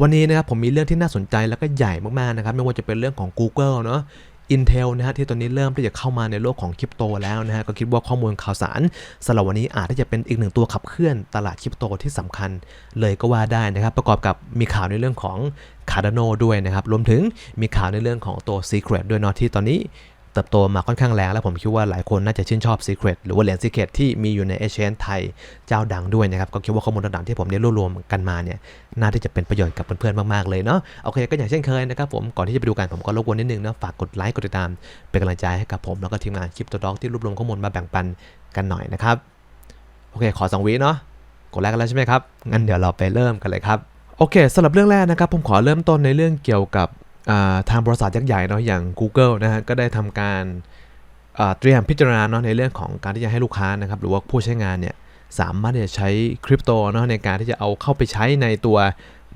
วันนี้นะครับผมมีเรื่องที่น่าสนใจแล้วก็ใหญ่มากๆนะครับไม่ว่าจะเป็นเรื่องของ Google เนาะ Intel นะฮะที่ตอนนี้เริ่มที่จะเข้ามาในโลกของคริปโตแล้วนะฮะก็คิดว่าข้อมูลข่าวสารสำหรับวันนี้อาจที่จะเป็นอีกหนึ่งตัวขับเคลื่อนตลาดคริปโตที่สำคัญเลยก็ว่าได้นะครับ ประกอบกับมีข่าวในเรื่องของ Cardano ด้วยนะครับ รวมถึงมีข่าวในเรื่องของตัว Secret ด้วยเนาะที่ตอนนี้ เติบโตมาค่อนข้างแรงแล้วผมคิดว่าหลายคนน่าจะชื่นชอบ Secret หรือว่าเหรียญ Secret ที่มีอยู่ใน Exchange ไทยเจ้าดังด้วยนะครับ ก็คิดว่าข้อมูลต่างๆที่ผมได้รวบรวมกันมาเนี่ยน่าที่จะเป็นประโยชน์กับเพื่อนๆมากๆเลยเนาะโอเคก็อย่างเช่นเคยนะครับผมก่อนที่จะไปดูกันผมก็รบกวนนิดนึงนะฝากกดไลค์กดติดตาม เป็นกำลังใจให้กับผม แล้วก็ทีมงานคลิปตัวด็อกที่รวบรวมข้อมูลมาแบ่งปันกันหน่อยนะครับโอเคขอสองวิเนาะกดไลค์กันแล้วใช่ไหมครับงั้นเดี๋ยวเราไปเริ่มกันเลยครับโอเคสำหรับเรื่องแรกนะครับผมขอเริ่มต้นในเรื่องเกี่ยวกับ ทางบริษัทยักษ์ใหญ่เนาะอย่าง Google นะฮะก็ได้ทำการเตรียมพิจารณาเนาะในเรื่องของการที่จะให้ลูกค้านะครับหรือว่าผู้ใช้งานเนี่ยสามารถที่จะใช้คริปโตเนาะในการที่จะเอาเข้าไปใช้ในตัว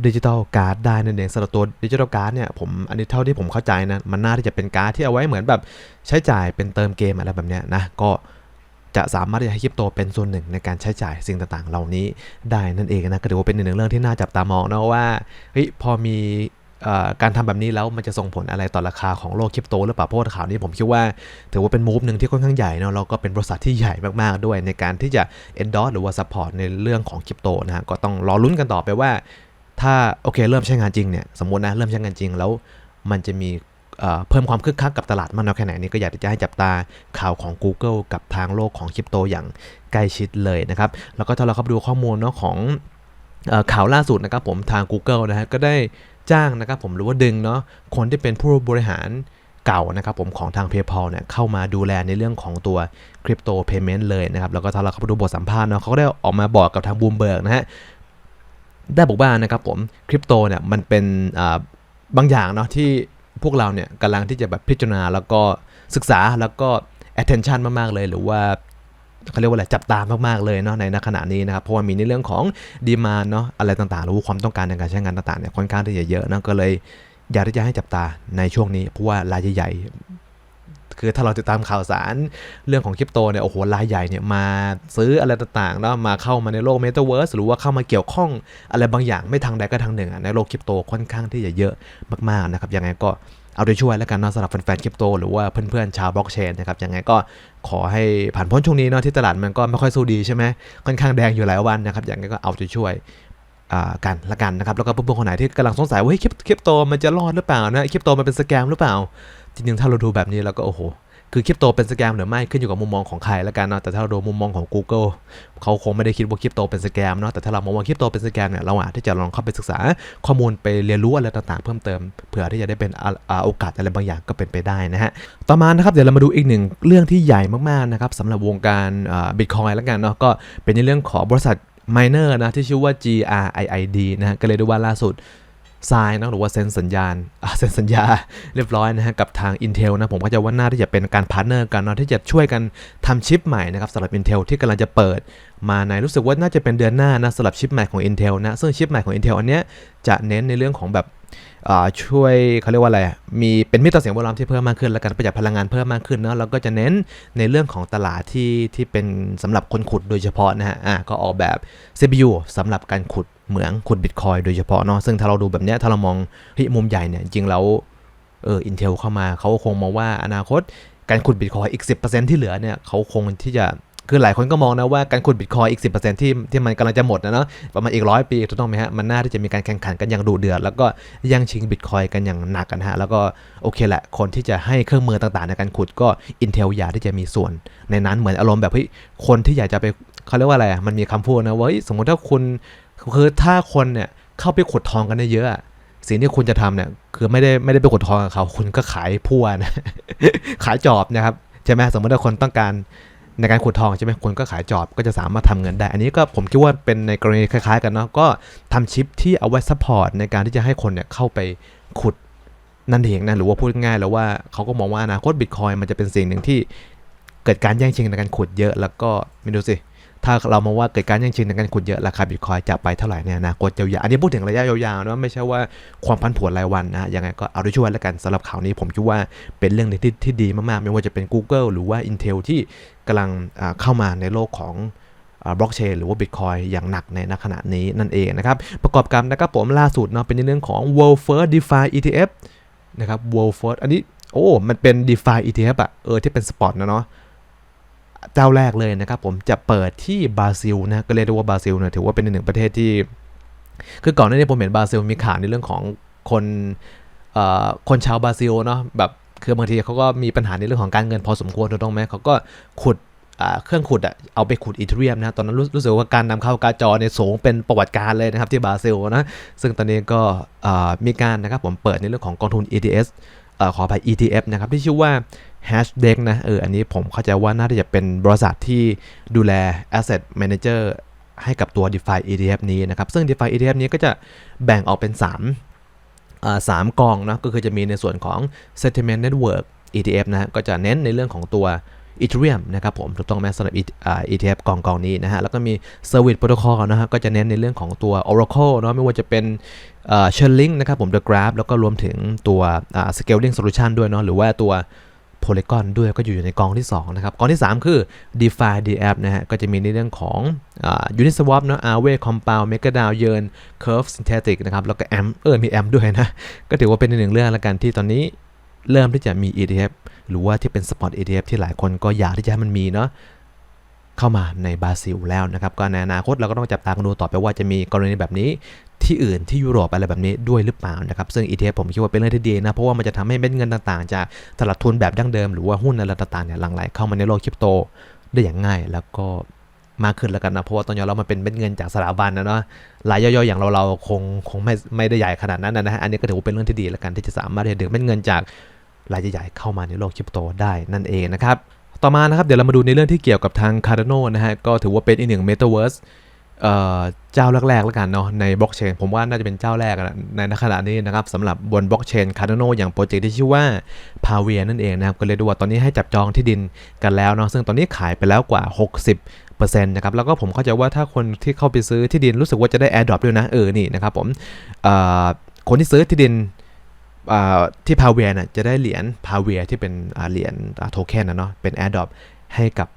ดิจิทัลการ์ดได้นั่นเองสำหรับตัวดิจิทัลการ์ดเนี่ยผมอันนี้เท่าที่ผมเข้าใจนะมันน่าที่จะเป็นการ์ดที่เอาไว้เหมือนแบบใช้จ่ายเป็นเติมเกมอะไรแบบเนี้ยนะก็จะสามารถที่จะให้คริปโตเป็นส่วนหนึ่งในการใช้จ่ายสิ่งต่างๆ เหล่านี้ได้นั่นเองนะก็ถือว่าเป็นหนึ่งเรื่องที่น่าจับตามองนะว่าเฮ้ยพอมี การทำแบบนี้แล้วมันจะส่งผลอะไรต่อราคาของโลกคริปโตหรือเปล่าเพราะข่าวนี้ผมคิดว่า ถือว่าเป็นมูฟหนึ่งที่ค่อนข้างใหญ่เนาะเราก็เป็นบริษัทที่ใหญ่มากๆด้วย ในการที่จะ endorse หรือว่า support ในเรื่องของคริปโตนะฮะก็ต้องรอลุ้นกันต่อไปว่า ถ้าโอเคเริ่มใช้งานจริงเนี่ยสมมตินะเริ่มใช้งานจริงแล้วมันจะมีเพิ่มความคึกคักกับตลาดมากน้อยแค่ไหนนี่ก็อยากจะให้จับตาข่าวของ Google กับทางโลกของคริปโตอย่างใกล้ชิดเลยนะครับ แล้วก็ถ้าเราเข้าไปดูข้อมูลเนาะของอข่าวล่าสุดนะครับผมทาง Google นะฮะก็ได้ จ้างนะครับผมหรือว่าดึงเนาะคนที่เป็นผู้บริหารเก่านะครับผมของทาง PayPal เนี่ยเข้ามาดูแลในเรื่องของตัวคริปโตเพย์เมนต์เลยนะครับแล้วก็ถ้าเราเข้าไปดูบทสัมภาษณ์เนาะเขาก็ได้ออกมาบอกกับทางบูมเบิร์กนะฮะได้บอกว่านะครับผมคริปโตเนี่ยมันเป็นอ่าบางอย่างเนาะที่พวกเราเนี่ยกำลังที่จะแบบพิจารณาแล้วก็ศึกษาแล้วก็ attention มาก ๆ เลย หรือว่า เขาเรียกว่าอะไรจับตามากๆเลยเนาะในณขณะนี้นะครับเพราะว่ามีในเรื่องของดีมาเนาะอะไรต่างๆหรือความต้องการในการใช้งานต่างๆเนี่ยค่อนข้างที่จะเยอะนะก็เลยอยากที่จะให้จับตาในช่วงนี้เพราะว่ารายใหญ่ๆคือถ้าเราติดตามข่าวสารเรื่องของคริปโตเนี่ยโอ้โหรายใหญ่เนี่ยมาซื้ออะไรต่างๆเนาะมาเข้ามาในโลกเมตาเวิร์สหรือว่าเข้ามาเกี่ยวข้องอะไรบางอย่างไม่ทางใดก็ทางหนึ่งในโลกคริปโตค่อนข้างที่จะเยอะมากๆนะครับยังไงก็ เอาใจช่วยแล้วกันนะสำหรับแฟนๆคริปโต หรือว่าเพื่อนๆชาวบล็อกเชนนะครับยังไงก็ขอให้ผ่านพ้นช่วงนี้เนาะที่ตลาดมันก็ไม่ค่อยสู้ดีใช่ไหมค่อนข้างแดงอยู่หลายวันนะครับยังไงก็เอาใจช่วยกันละกันนะครับแล้วก็เพื่อนๆคนไหนที่กำลังสงสัยว่าเฮ้ยคริปคริปโตมันจะรอดหรือเปล่านะคริปโตมันเป็นสแกมหรือเปล่าจริงๆถ้าเราดูแบบนี้แล้วก็โอ้โห คือคริปโตเป็นสแกมหรือไม่ขึ้นอยู่กับมุมมองของใครละกันเนาะแต่ถ้าเราดูมุมมองของ Google เขาคงไม่ได้คิดว่าคริปโตเป็นสแกมเนาะแต่ถ้าเรามองว่าคริปโตเป็นสแกมเนี่ยเราอาจที่จะลองเข้าไปศึกษาข้อมูลไปเรียนรู้อะไรต่างๆ เพิ่มเติมเผื่อที่จะได้เป็นโอกาสอะไรบางอย่างก็เป็นไปได้นะฮะต่อมานะครับเดี๋ยวเรามาดูอีกหนึ่งเรื่องที่ใหญ่มากๆนะครับสำหรับวงการบิตคอยละกันเนาะก็เป็นในเรื่องของบริษัท miner นะที่ชื่อว่า GRIID นะฮะก็เลยดูว่าล่าสุด ทรายนะหรือว่าเซ็นสัญญาณเซ็นสัญญาเรียบร้อยนะฮะกับทาง Intel นะผมก็จะว่าน่าที่จะเป็นการพาร์เนอร์กันเนาะที่จะช่วยกันทำชิปใหม่นะครับสำหรับ Intel ที่กำลังจะเปิด มาในรู้สึกว่าน่าจะเป็นเดือนหน้านะสำหรับชิปใหม่ของ Intel นะซึ่งชิปใหม่ของ Intel อันเนี้ยจะเน้นในเรื่องของแบบช่วยเขาเรียกว่าอะไร มีเป็นมิตรต่อเสียงแวดล้อมที่เพิ่มมากขึ้น และการประหยัดพลังงานเพิ่มมากขึ้นเนาะแล้วก็จะเน้นในเรื่องของตลาดที่ที่เป็นสำหรับคนขุดโดยเฉพาะนะฮะอะก็ออกแบบ CPU สำหรับการขุด เหมืองขุดบิตคอยโดยเฉพาะเนาะซึ่งถ้าเราดูแบบเนี้ยถ้าเรามองเฮ้ยมุมใหญ่เนี่ยจริงแล้วเออ Intel เข้ามาเขาคงมองว่าอนาคตการขุดบิตคอยอีก 10%ที่เหลือเนี่ยเขาคงที่จะคือหลายคนก็มองนะว่าการขุดบิตคอยอีก 10%ที่ที่มันกำลังจะหมดนะเนาะประมาณอีกร้อยปีถูกต้องไหมฮะ มันน่าที่จะมีการแข่งขันกันอย่างดุเดือด แล้วก็ย่งชิงบิตคอยกันอย่างหนักกันฮะ แล้วก็โอเคแหละ คนที่จะให้เครื่องมือต่างๆ ในการขุดก็ Intel อยากที่จะมีส่วน ในนั้นเหมือนอารมณ์แบบเฮ้ยคนที่อยากจะไปเขาเรียกว่าอะไรมันมีคำพูดนะว่าสมมติถ้าคุณ คือถ้าคนเนี่ยเข้าไปขุดทองกันได้เยอะสิ่งที่คุณจะทำเนี่ย คือไม่ได้ไม่ได้ไปขุดทองกับเขา คุณก็ขายพั่วนะขายจอบนะครับใช่ไหมสมมติถ้าคนต้องการในการขุดทองใช่ไหมคนก็ขายจอบก็จะสามารถทำเงินได้ อันนี้ก็ผมคิดว่าเป็นในกรณีคล้ายๆ กันเนาะก็ทำชิปที่เอาไว้ซัพพอร์ตในการที่จะให้คนเนี่ยเข้าไปขุดนั่นเองนะหรือว่าพูดง่ายๆแล้วว่าเขาก็มองว่าอนาคตบิตคอยมันจะเป็นสิ่งหนึ่งที่เกิดการแย่งชิงในการขุดเยอะ แล้วก็ไม่ดูสิ ถ้าเรามองว่าเกิดการแย่งชิงในการขุดเยอะราคาบิตคอยจะไปเท่าไหร่ในอนาคตยาวๆอันนี้พูดถึงระยะยาวๆนะไม่ใช่ว่าความพันผวนรายวันนะยังไงก็เอาด้วยช่วยแล้วกันสำหรับข่าวนี้ผมคิดว่าเป็นเรื่องที่ที่ดีมากๆ ไม่ว่าจะเป็น Google หรือว่า Intel ที่กำลังเข้ามาในโลกของบล็อกเชนหรือว่า Bitcoin อย่างหนักในณขณะนี้นั่นเองนะครับ ประกอบกับนะครับผมล่าสุดเนาะเป็นในเรื่องของ World First DeFi ETF นะครับ World First อันนี้โอ้ มันเป็น DeFi ETF อะเออที่เป็นสปอตนะเนาะ เจ้าแรกเลยนะครับผมจะเปิดที่บราซิลนะก็เรียกได้ว่าบราซิลเนี่ยถือว่าเป็นหนึ่งประเทศที่ คือก่อนหน้านี้ผมเห็นบราซิลมีข่าวในเรื่องของคนเอ่อคนชาวบราซิลเนาะแบบคือบางทีเขาก็มีปัญหาในเรื่องของการเงินพอสมควรถูกต้องไหมเขาก็ขุดอ่าเครื่องขุดอะเอาไปขุดอีเทเรียมนะตอนนั้นรู้รู้สึกว่าการนำเข้าการ์ดจอเนี่ยสูงเป็นประวัติการเลยนะครับที่บราซิลนะซึ่งตอนนี้ก็มีการนะครับผมเปิดในเรื่องของกองทุน ETS เอ่อขอไป ETF นะครับที่ชื่อว่า Hashdex นะเอออันนี้ผมเข้าใจว่าน่าจะเป็นบริษัทที่ดูแล Asset Manager ให้กับตัว DeFi ETF นี้นะครับ ซึ่ง DeFi ETF นี้ก็จะแบ่งออกเป็น3อ่าสามกองนะก็คือจะมีในส่วนของ Sentiment Network ETF นะก็จะเน้นในเรื่องของตัว Ethereum นะครับผมถูกต้องไหมสำหรับ ETF กองกองนี้นะฮะ แล้วก็มี Service Protocol นะฮะก็จะเน้นในเรื่องของตัว Oracle เนาะไม่ว่าจะเป็นเอ่อ Chainlink นะครับผม The Graph แล้วก็รวมถึงตัว Scaling Solution ด้วยเนาะหรือว่าตัว Polygon ด้วยก็อยู่ในกองที่ 2 นะครับ กองที่ 3 คือ DeFi DApp นะฮะก็จะมีในเรื่องของอ Uniswap เนาะ Aave Compound MakerDAO Yearn Curve Synthetic นะครับ แล้วก็ AMP เออมี AMP ด้วยนะ ก็ถือว่าเป็นหนึ่งเรื่องละกันที่ตอนนี้เริ่มที่จะมี ETF หรือว่าที่เป็น Spot ETF ที่หลายคนก็อยากที่จะให้มันมีเนาะ เข้ามาในบราซิลแล้วนะครับ ก็ในอนาคตเราก็ต้องจับตากันดูต่อไปว่าจะมีกรณีแบบนี้ที่อื่นที่ยุโรปอะไรแบบนี้ด้วยหรือเปล่านะครับซึ่ง ETF ผมคิดว่าเป็นเรื่องที่ดีนะ เพราะว่ามันจะทำให้เม็ดเงินต่างๆ จากตลาดทุนแบบดั้งเดิม หรือว่าหุ้นอะไรต่างๆเนี่ยหลั่งไหลเข้ามาในโลกคริปโตได้อย่างง่ายแล้วก็มากขึ้นแล้วกันนะ เพราะว่าตอนนี้เรามันเป็นเม็ดเงินจากสถาบันนะเนาะรายย่อยๆ อย่างเราเราคงคงไม่ไม่ได้ใหญ่ขนาดนั้นนะฮะอันนี้ก็ถือว่าเป็นเรื่องที่ดีแล้วกันที่จะสามารถดึงเม็ดเงินจากรายใหญ่ๆเข้ามาในโลกคริปโตได้นั่นเองนะครับ ต่อมานะครับเดี๋ยวเรามาดูในเรื่องที่เกี่ยวกับทาง Cardano นะฮะก็ถือว่าเป็นอีกหนึ่ง Metaverse เเจ้าแรกๆแล้วกันเนาะในบล็อกเชนผมว่าน่าจะเป็นเจ้าแรกในขณะนี้นะครับสำหรับบนบล็อกเชน Cardano อย่างโปรเจกต์ที่ชื่อว่า p a v i a นั่นเองนะครับก็เลยดูว่าตอนนี้ให้จับจองที่ดินกันแล้วเนาะซึ่งตอนนี้ขายไปแล้วกว่า 60%นะครับแล้วก็ผมเข้าใจว่าถ้าคนที่เข้าไปซื้อที่ดินรู้สึกว่าจะได้ AirDrop ด้วยนะเออนี่นะครับผมคนที่ซื้อที่ดิน ที่พาเวียนะจะได้เหรียญพาเวียที่เป็นเหรียญโทเค็นนะเนาะเป็น AirDrop ให้กับ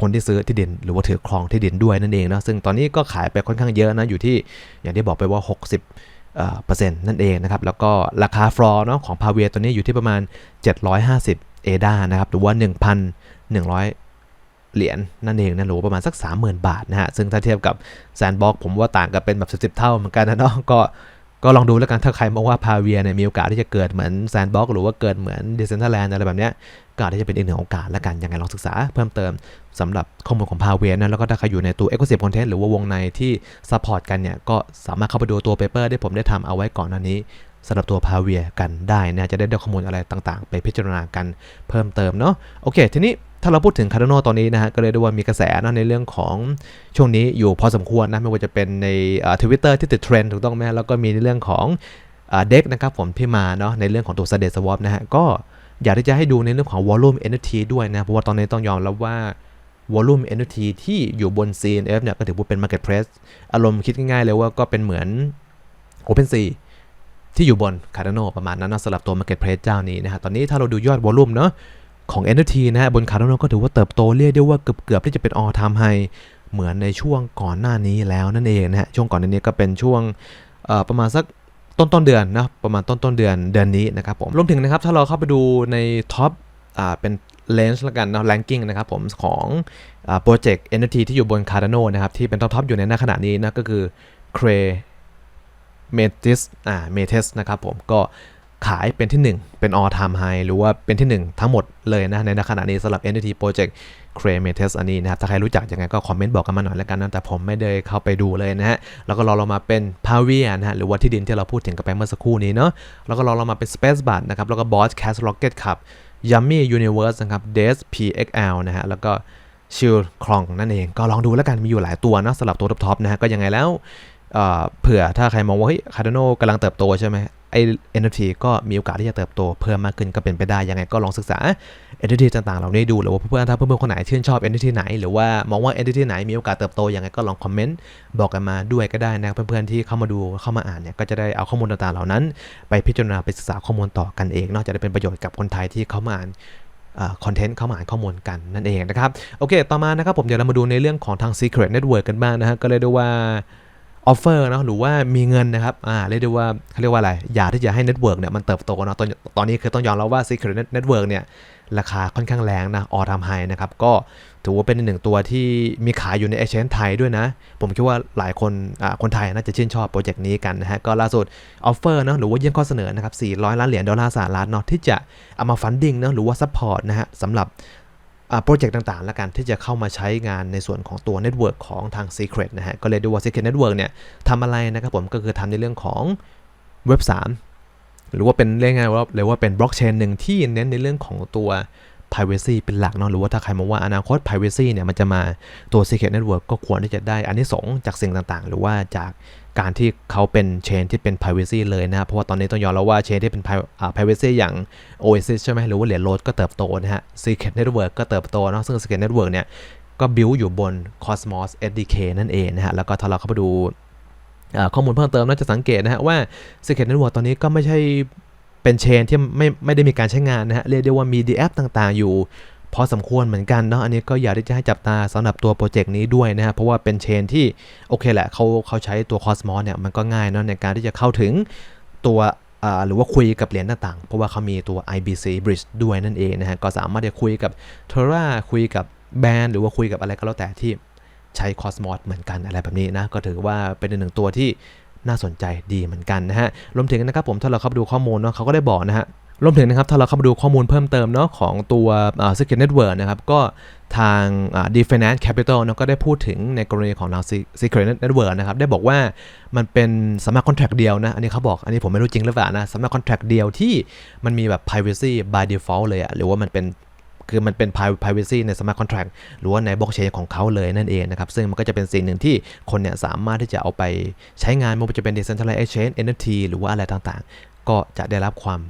คนที่ซื้อที่ดินหรือว่าถือครองที่ดินด้วยนั่นเองนะซึ่งตอนนี้ก็ขายไปค่อนข้างเยอะนะอยู่ที่อย่างที่บอกไปว่า 60เอ่อเปอร์เซ็นต์นั่นเองนะครับแล้วก็ราคาฟลอร์เนาะของพาเวียตัวนี้อยู่ที่ประมาณ 750 เอดานะครับหรือว่า 1,100เหรียญนั่นเองนะหรือว่าประมาณสัก 30,000 บาทนะฮะ ซึ่งถ้าเทียบกับแซนบ็อกผมว่าต่างกันเป็นแบบ 10 เท่าเหมือนกันนะเนาะก็ ก็ลองดูแล้วกันถ้าใครมองว่าพาเวียเนี่ยมีโอกาสที่จะเกิดเหมือนแซนบ็อกหรือว่าเกิดเหมือนเดิเซนเทอร์แลนด์อะไรแบบเนี้ยก็อาจจะเป็นอีกหนึ่งโอกาสแล้วกันยังไงลองศึกษาเพิ่มเติมสำหรับข้อมูลของพาเวียนะแล้วก็ถ้าใครอยู่ในตัว e c o s y s t e m Content หรือว่าวงในที่ซัพพอร์ตกันเนี่ยก็สามารถเข้าไปดูตัวเปเปอร์ที่ผมได้ทำเอาไว้ก่อนหน้านี้สำหรับตัวพาเวียกันได้นะจะได้ได้ข้อมูลอะไรต่างๆ ไปพิจารณากันเพิ่มเติมเนาะโอเคทีนี้ ถ้าเราพูดถึง Cardano ตอนนี้นะฮะก็เลยได้ว่ามีกระแสนะในเรื่องของช่วงนี้อยู่พอสมควรนะไม่ว่าจะเป็นในทวิตเตอร์ที่ติดเทรนด์ถูกต้องไหมแล้วก็มีในเรื่องของเด็กนะครับผมที่มาเนาะในเรื่องของตัว s เด d Swap นะฮะก็อยากที่จะให้ดูในเรื่องของ Volume NFT ด้วยนะเพราะว่าตอนนี้ต้องยอมรับว่า Volume NFT ที่อยู่บน CNF เนี่ยก็ถือว่าเป็น Marketplace อารมณ์คิดง่ายๆเลยว่าก็เป็นเหมือน OpenSea ที่อยู่บน Cardano ประมาณนั้นนะสำหรับตัว Marketplace เจ้านี้นะฮะตอนนี้ถ้าเราดูยอด Volume เนาะ ของ NFT นะฮะบน Cardano ก็ถือว่าเติบโตเรียกได้ว่าเกือบๆที่จะเป็น all time high เหมือนในช่วงก่อนหน้านี้แล้วนั่นเองนะฮะช่วงก่อนหน้านี้ก็เป็นช่วงประมาณสักต้นต้นเดือนนะประมาณต้นต้นเดือนเดือนนี้นะครับผมรวมถึงนะครับถ้าเราเข้าไปดูในท็อปอ่าเป็นเลนส์ละกันนะแ a งกิ้งนะครับผมของโปรเจกต์ NFT ที่อยู่บน Cardano นะครับที่เป็นท็อปทอยู่ในหน้าขณะนี้นะก็คือ Cray Metis อ่า Metis นะครับผมก็ ขายเป็นที่ 1 เป็น all time high หรือว่าเป็นที่ 1 ทั้งหมดเลยนะ ในขณะนี้สำหรับ NFT Project c r e m e t e s อันนี้นะครับ ถ้าใครรู้จักยังไงก็คอมเมนต์บอกกันมาหน่อยแล้วกันนะ แต่ผมไม่ได้เข้าไปดูเลยนะฮะ แล้วก็รอเรามาเป็น p a v i a นะฮะ หรือว่าที่ดินที่เราพูดถึงกันไปเมื่อสักครู่นี้เนาะ แล้วก็รอเรามาเป็น Space b a t นะครับ แล้วก็ Boss Cast Rocket ครับ Yummy Universe นะครับ d e s PXL นะฮะ แล้วก็ Shield คลองนั่นเอง ก็ลองดูแล้วกัน มีอยู่หลายตัวนะสำหรับตัวท็อปๆนะฮะ ก็ยังไงแล้วเผื่อถ้าใครมองว่าเฮ้ย Cardano กำลังเติบโตใช่ไหม ไอ้ NFT ก็มีโอกาสที่จะเติบโตเพิ่มมากขึ้นก็เป็นไปได้ ยังไงก็ลองศึกษา NFT ต่างๆเหล่านี้ดู หรือว่าเพื่อนๆถ้าเพื่อนๆคนไหนชื่นชอบ NFT ไหน หรือว่ามองว่า NFT ไหนมีโอกาสเติบโตยังไงก็ลองคอมเมนต์บอกกันมาด้วยก็ได้นะเพื่อนๆที่เข้ามาดูเข้ามาอ่านเนี่ยก็จะได้เอาข้อมูลต่างๆเหล่านั้น ไปพิจารณาไปศึกษาข้อมูลต่อกันเองเนอกจากจะเป็นประโยชน์กับคนไทยที่เข้ามาอ่านคอนเทนต์เข้ามาอ่านข้อมูลกันนั่นเองนะครับโอเค ต่อมานะครับผมเดี๋ยวเรามาดูในเรื่องของทาง Secret Network กันบ้างนะฮะก็เลยด้ว่า ออฟเฟอร์เนาะหรือว่ามีเงินนะครับอ่าเรียกได้ว่าเขาเรียกว่าอะไร อยากที่จะให้เน็ตเวิร์กเนี่ยมันเติบโตเนาะตอนตอนนี้คือต้องยอมรับว่า Secret Network เนี่ยราคาค่อนข้างแรงนะออทำไฮนะครับ ก็ถือว่าเป็นหนึ่งตัวที่มีขายอยู่ใน Exchange ไทยด้วยนะ ผมคิดว่าหลายคนอ่าคนไทยน่าจะชื่นชอบโปรเจกต์นี้กันนะฮะ ก็ล่าสุดออฟเฟอร์เนาะหรือว่ายื่นข้อเสนอนะครับ 400 ล้านเหรียญดอลลาร์สหรัฐเนาะที่จะเอามาฟันดิ้งเนาะหรือว่าซัพพอร์ตนะฮะสำหรับ โปรเจกต์ต่างๆ แล้วกันที่จะเข้ามาใช้งานในส่วนของตัวเน็ตเวิร์กของทาง Secret นะฮะ ก็เลยดูว่า Secret Network เนี่ยทำอะไรนะครับผมก็คือทำในเรื่องของเว็บ 3 หรือว่าเป็นเรียกง่ายว่าเรียกว่าเป็นบล็อกเชนหนึ่งที่เน้นในเรื่องของตัว privacy เป็นหลักเนาะหรือว่าถ้าใครมองว่าอนาคต privacy เนี่ยมันจะมาตัว secret network ก็ควรที่จะได้อันนี้สงจากสิ่งต่างๆ หรือว่าจากการที่เขาเป็นเชนที่เป็น privacy เลยนะครับเพราะว่าตอนนี้ต้องยอมแล้วว่าเชนที่เป็น privacy อย่าง Oasis ใช่ไหมหรือว่าเหรียญโรดก็เติบโตนะฮะ secret network ก็เติบโตเนาะซึ่ง secret network เนี่ยก็ build อยู่บน Cosmos SDK นั่นเองนะฮะแล้วก็ถ้าเราเข้าไปดูข้อมูลเพิ่มเติมน่าจะสังเกตนะฮะว่า Secret Network ตอนนี้ก็ไม่ใช่ เป็นเชนที่ไม่ไม่ได้มีการใช้งานนะฮะเรียกได้ว่ามี d แอปต่างๆ อยู่พอสมควรเหมือนกันเนาะอันนี้ก็อยากที่จะให้จับตาสำหรับตัวโปรเจกต์นี้ด้วยนะฮะเพราะว่าเป็นเชนที่โอเคแหละเขาเขาใช้ตัว Cosmos เนี่ยมันก็ง่ายเนาะในการที่จะเข้าถึงตัวอ่าหรือว่าคุยกับเหรียญต่างๆ เพราะว่าเขามีตัว IBC Bridge ด้วยนั่นเองนะฮะก็สามารถจะคุยกับ Terra คุยกับแบรนด์หรือว่าคุยกับอะไรก็แล้วแต่ที่ใช้ Cosmos เหมือนกันอะไรแบบนี้นะก็ถือว่าเป็นหนึ่งตัวที่ น่าสนใจดีเหมือนกันนะฮะรวมถึงนะครับผมถ้าเราเข้าไปดูข้อมูลเนาะเขาก็ได้บอกนะฮะรวมถึงนะครับถ้าเราเข้ามาดูข้อมูลเพิ่มเติมเนาะของตัวอ่า Secret Network นะครับก็ทางอ่า D Finance Capital เนาะก็ได้พูดถึงในกรณีของทาง Secret Network นะครับได้บอกว่ามันเป็นสมัคร contract เดียวนะอันนี้เขาบอกอันนี้ผมไม่รู้จริงหรือเปล่านะสมัคร contract เดียวที่มันมีแบบ privacy by default เลยอะหรือว่ามันเป็น คือมันเป็น privacy ใน smart contract หรือว่าในบล็อกเชนของเขาเลยนั่นเองนะครับ ซึ่งมันก็จะเป็นสิ่งหนึ่งที่คนเนี่ยสามารถที่จะเอาไปใช้งานไม่ว่าจะเป็น decentralized exchange NFT หรือว่าอะไรต่างๆ ก็จะได้รับความ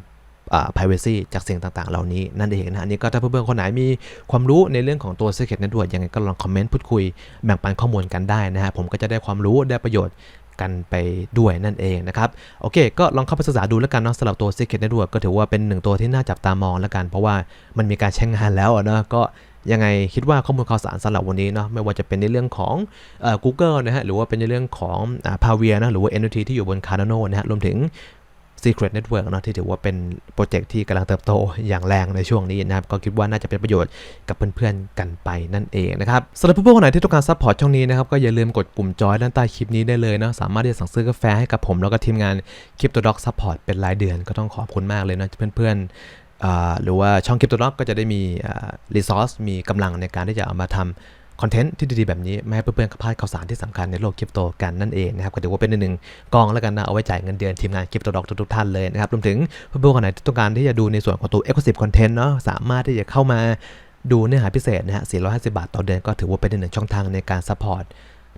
อ่า privacy จากสิ่งต่างๆ เหล่านี้นั่นเองนะอันนี้ก็ถ้าเพื่อนๆ คนไหนมีความรู้ในเรื่องของตัว Secret Network ยังไงก็ลองคอมเมนต์พูดคุยแบ่งปันข้อมูลกันได้นะฮะผมก็จะได้ความรู้ได้ประโยชน์ กันไปด้วยนั่นเองนะครับ โอเค ก็ลองเข้าไปศึกษาดูแล้วกันเนาะสำหรับตัว Secret Network ก็ถือว่าเป็นหนึ่งตัวที่น่าจับตามองแล้วกัน เพราะว่ามันมีการใช้งานแล้วเนาะก็ยังไงคิดว่าข้อมูลข่าวสารสำหรับวันนี้เนาะไม่ว่าจะเป็นในเรื่องของเอ่อ Google นะฮะหรือว่าเป็นในเรื่องของอ่าเวียนะหรือว่า NFT ที่อยู่บน Cardano นะฮะรวมถึง Secret Network เนาะที่ถือว่าเป็นโปรเจกต์ที่กำลังเติบโตอย่างแรงในช่วงนี้นะครับ ก็คิดว่าน่าจะเป็นประโยชน์กับเพื่อนๆกันไปนั่นเองนะครับสำหรับเพื่อนๆคนไหนที่ต้องการซัพพอร์ตช่องนี้นะครับก็อย่าลืมกดปุ่มจอยด้านใต้คลิปนี้ได้เลยเนาะสามารถที่จะสั่งซื้อกาแฟให้กับผมแล้วก็ทีมงานคลิปตัวด็อกซัพพอร์ตเป็นรายเดือนก็ต้องขอบคุณมากเลยนะเพื่อนๆหรือว่าช่องคลิปตัวด็อกก็จะได้มีรีซอสมีกำลังในการที่จะเอามาทำ คอนเทนต์ที่ดีๆ แบบนี้ไม่ให้เพื่อนๆพลาดข่าวสารที่สำคัญในโลกคริปโตกันนั่นเองนะครับก็ถือว่าเป็นหนึ่งกองแล้วกันนะเอาไว้จ่ายเงินเดือนทีมงานคริปโตด็อกทุกๆท่านเลยนะครับรวมถึงเพื่อนๆคนไหนที่ต้องการที่จะดูในส่วนของตัว Exclusive Content เนาะสามารถที่จะเข้ามาดูเนื้อหาพิเศษนะฮะ 450 บาทต่อเดือนก็ถือว่าเป็นหนึ่งช่องทางในการซัพพอร์ต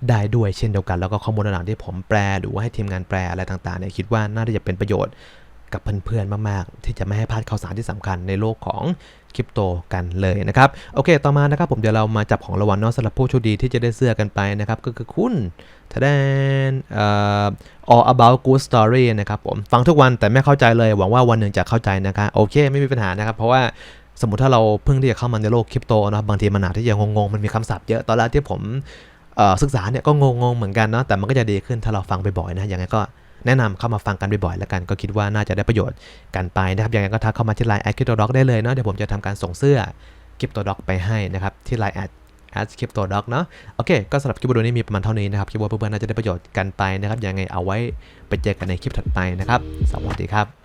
ได้ด้วยเช่นเดียวกัน แล้วก็ข้อมูลต่างๆที่ผมแปลหรือว่าให้ทีมงานแปลอะไรต่างๆเนี่ยคิดว่าน่าจะเป็นประโยชน์กับเพื่อนๆมากๆ ที่จะไม่ให้พลาดข่าวสารที่สำคัญในโลกของ คริปโตกันเลยนะครับ โอเค ต่อมานะครับผมเดี๋ยวเรามาจับของรางวัลเนาะสำหรับผู้โชคดีที่จะได้เสื้อกันไปนะครับ ก็คือคุณทะแดนเอ่อ all about good story นะครับผม ฟังทุกวันแต่ไม่เข้าใจเลย หวังว่าวันหนึ่งจะเข้าใจนะครับโอเคไม่มีปัญหานะครับ เพราะว่าสมมติถ้าเราเพิ่งที่จะเข้ามาในโลกคริปโตนะบางทีมันอาจที่จะงงๆมันมีคำศัพท์เยอะตอนแรกที่ผมศึกษาเนี่ยก็งงๆเหมือนกันเนาะแต่มันก็จะดีขึ้นถ้าเราฟังบ่อยๆนะยังไงก็ แนะนำเข้ามาฟังกันบ่อยๆแล้วกันก็คิดว่าน่าจะได้ประโยชน์กันไปนะครับอย่างไรก็ทักเข้ามาที่ไลน์แอดคริปโตด็อกได้เลยเนาะเดี๋ยวผมจะทำการส่งเสื้อคริปโตด็อกไปให้นะครับที่ไลน์แอดแอดคริปโตด็อกเนาะโอเค ก็สำหรับคลิปวิดีโอนี้มีประมาณเท่านี้นะครับคิดว่าเพื่อนๆน่าจะได้ประโยชน์กันไปนะครับยังไงเอาไว้ไปเจอกันในคลิปถัดไปนะครับ สวัสดีครับ